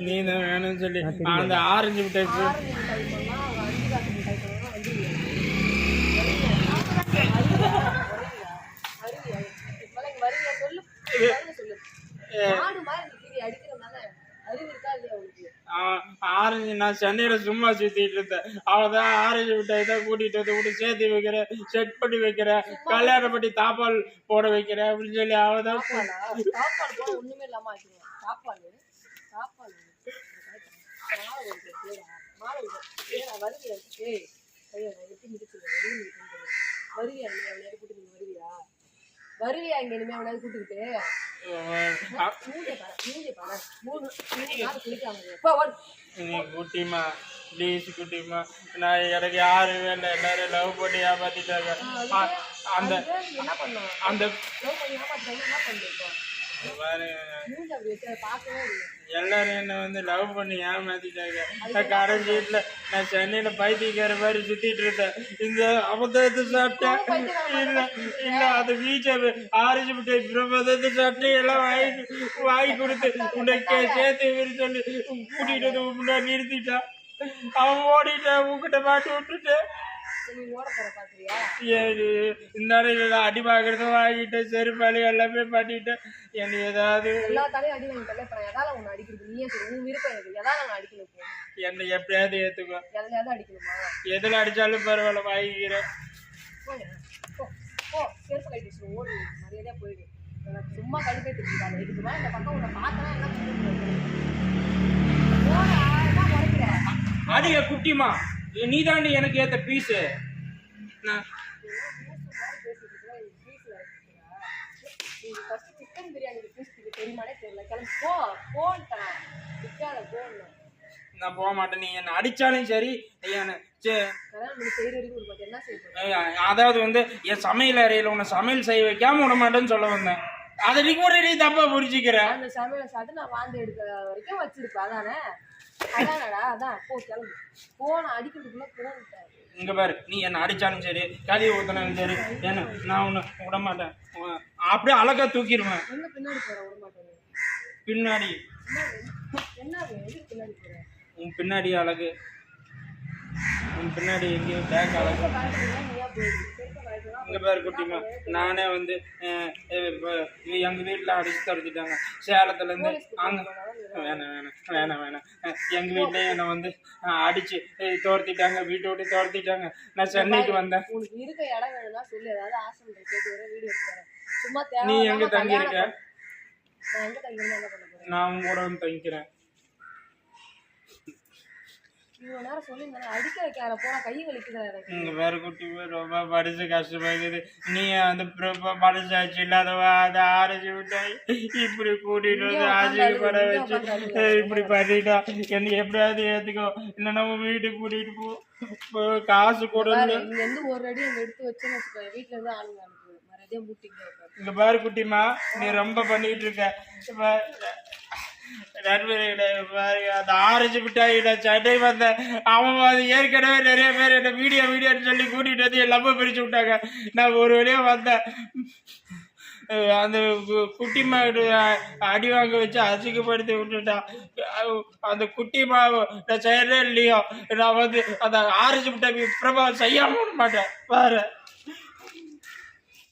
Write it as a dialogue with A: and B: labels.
A: நீ தான் வேணும்னு சொல்லி அந்த ஆரஞ்சு மிட்டாய் கு-
B: ஆரஞ்சு மிட்டாய் பண்ணா அவன் அஞ்சு காசு மிட்டாய் பண்ணா வந்து வருவியா சொல்லு பதில சொல்லு மாடு மாதிரி இந்த கீரி அடிக்கிறதுனால அறிவு இருக்கா இல்லையா உனக்கு
A: ஆ- ஆரஞ்சு நான் சென்னையில சும்மா சுத்திட்டு இருந்தேன். அவதான் ஆரஞ்சு மிட்டாய் தான் கூட்டிட்டு வந்து கூட சேர்த்து வைக்கிறேன். செட் பண்ணி வைக்கிறேன். கல்யாணம் பண்ணி தாப்பால் போட வைக்கிறேன் அப்படின்னு சொல்லி அவதான்
B: ஒண்ணுமே இல்லாம சாப்பாடு சாப்பாடு வருவியா வருவியா இங்க இனிமே அவளையாவது கூட்டிக்கிட்டு
A: குட்டிமா ப்ளீஸ் குட்டிமா நான் எனக்கு யாரும் வேண்டாம் எல்லாரும் லவ் பண்ணி ஏமாத்திட்டாங்க அந்த அந்த
B: பார்க்கவே இல்லை.
A: எல்லாரும் என்ன வந்து லவ் பண்ணி ஏமாத்திட்டாங்க. நான் கடைசி வீட்டில் நான் சென்னையில் பைத்தியக்கார மாதிரி சுத்திட்டு இருந்தேன். இந்த அபத்தத்தை சாப்பிட்டேன். இல்லை இல்லை அது வீச்சை ஆரஞ்சு மிட்டாய் பிரபதத்தை சாப்பிட்டு எல்லாம் வாங்கி வாங்கி கொடுத்து உனக்கு சேர்த்து சொல்லி கூட்டிகிட்டு வந்து முன்னாடி நிறுத்திட்டான். அவன் ஓடிட்டான் உங்ககிட்ட மாட்டி விட்டுட்டேன் அடி பார்க்கறதும் வாங்கிட்டேன் செருப்பாளி எல்லாமே பண்ணிட்டேன் என்னை ஏதாவது
B: எல்லா தலையும் அடி வாங்கி தள்ள இப்ப எதால உன்னை அடிக்கிறது? நீயே சொல்லு. உன் விருப்பம் எனக்கு. எதால நான் அடிக்கணும்
A: என்னை எப்படியாவது ஏற்றுக்கோ
B: எதுலையாவது அடிக்கணுமா?
A: எதில் அடித்தாலும் பரவாயில்ல வாங்கிக்கிறேன்.
B: செருப்பு கட்டி வச்சு ஓடு. மரியாதையா போயிடு. சும்மா கடுப்பே தெரிஞ்சுக்காது இதுக்கு மேலே இந்த பக்கம் உன்னை பார்த்தனா என்ன
A: அடிய குட்டிமா நீ தாண்டி எனக்கு ஏற்ற பீஸு
B: சிக்கன் பிரியாணி பீஸ் தெரியுமானே தெரியல கிளம்பி போ சிக்காத போன்னு
A: நான் போக மாட்டேன் நீ என்னை அடித்தாலும் சரி அதாவது வந்து என் சமையல் அறையில் உன்னை சமையல் செய்ய வைக்காம விட மாட்டேன்னு சொல்ல வந்தேன். அதை நீ கூட நீ தப்பா புரிஞ்சுக்கிற
B: அந்த சமையல் சாப்பிட்டு நான் வாழ்ந்து எடுக்கிற வரைக்கும் வச்சிருப்பேன். அதானே? அதானடா அதான். போ கிளம்பு. போன அடிக்கிறதுக்குள்ள போன்ட்டேன்
A: இங்க பாரு நீ என்ன அடிச்சாலும் சரி கழுவி ஊத்தினாலும் சரி என்ன? நான் உன்னை விட மாட்டேன் அப்படியே அழகா தூக்கிடுவேன்.
B: என்ன பின்னாடி போற விட மாட்டேன்
A: பின்னாடி.
B: என்ன பின்னாடி போற?
A: உன் பின்னாடி அழகு. உன் பின்னாடி எங்கேயும் பேக் அழகு. இங்க பாரு குட்டிமா நானே வந்து இப்ப எங்க வீட்டுல அடிச்சு துரத்திட்டாங்க. சேலத்துல இருந்து அங்க வேணாம் வேணாம் வேணாம் வேணாம். அஹ், எங்க வீட்லயே என்னை வந்து அஹ், துரத்திட்டாங்க வீட்டை விட்டு துரத்திட்டாங்க. நான் சென்னைக்கு வந்தேன்.
B: உனக்கு இருக்க இடம் வேணும்னா சொல்லு ஏதாவது கேட்டு வர வீடியோ சும்மா
A: நீ எங்க தங்கி இருக்க
B: நான்
A: உன் கூட வந்து தங்கிக்கிறேன்.
B: இவ்வளவு நேரம் சொல்லி அடிக்க வைக்காத போனா கை வலிக்குதா எனக்கு.
A: இங்க குட்டி போய் ரொம்ப படிச்சு கஷ்டமாக்குது நீ அந்த பிரப மனசாட்சி இல்லாதவா? அதை ஆரஞ்சு விட்டாய் இப்படி கூட்டிட்டு வந்து ஆட்சிக்கு பட வச்சு இப்படி பண்ணிட்டா. என்னை எப்படியாவது ஏத்துக்கோ. இல்லைன்னா உன் வீட்டுக்கு கூட்டிட்டு போ. இப்போ காசு கூட.
B: பாரு,
A: இல்லை
B: இங்க இருந்து ஒரு அடி அங்க எடுத்து வச்சுன்னு வச்சுக்கோ வீட்டுல இருந்து ஆளுங்க அனுப்பு மரியாதையா மூட்டிங்க
A: இங்க பாரு குட்டிமா நீ ரொம்ப பண்ணிட்டு இருக்க. இப்ப நண்பர்களே அந்த ஆரஞ்சு மிட்டாயிட சட்டை வந்த அவன் அது ஏற்கனவே நிறைய பேர் என்ன வீடியோ வீடியோன்னு சொல்லி கூட்டிகிட்டு வந்து எல்லாமே பிரித்து விட்டாங்க. நான் ஒரு வழியாக வந்தேன். அந்த கு- குட்டிமா அடி வாங்க வச்சு அசிங்கப்படுத்தி விட்டுட்டான். அந்த குட்டி மாவு நான் செய்யறே இல்லையோ? நான் வந்து அந்த ஆரஞ்சு மிட்டாய் பிரபாவம் செய்யாமல் விட மாட்டேன். பாரு.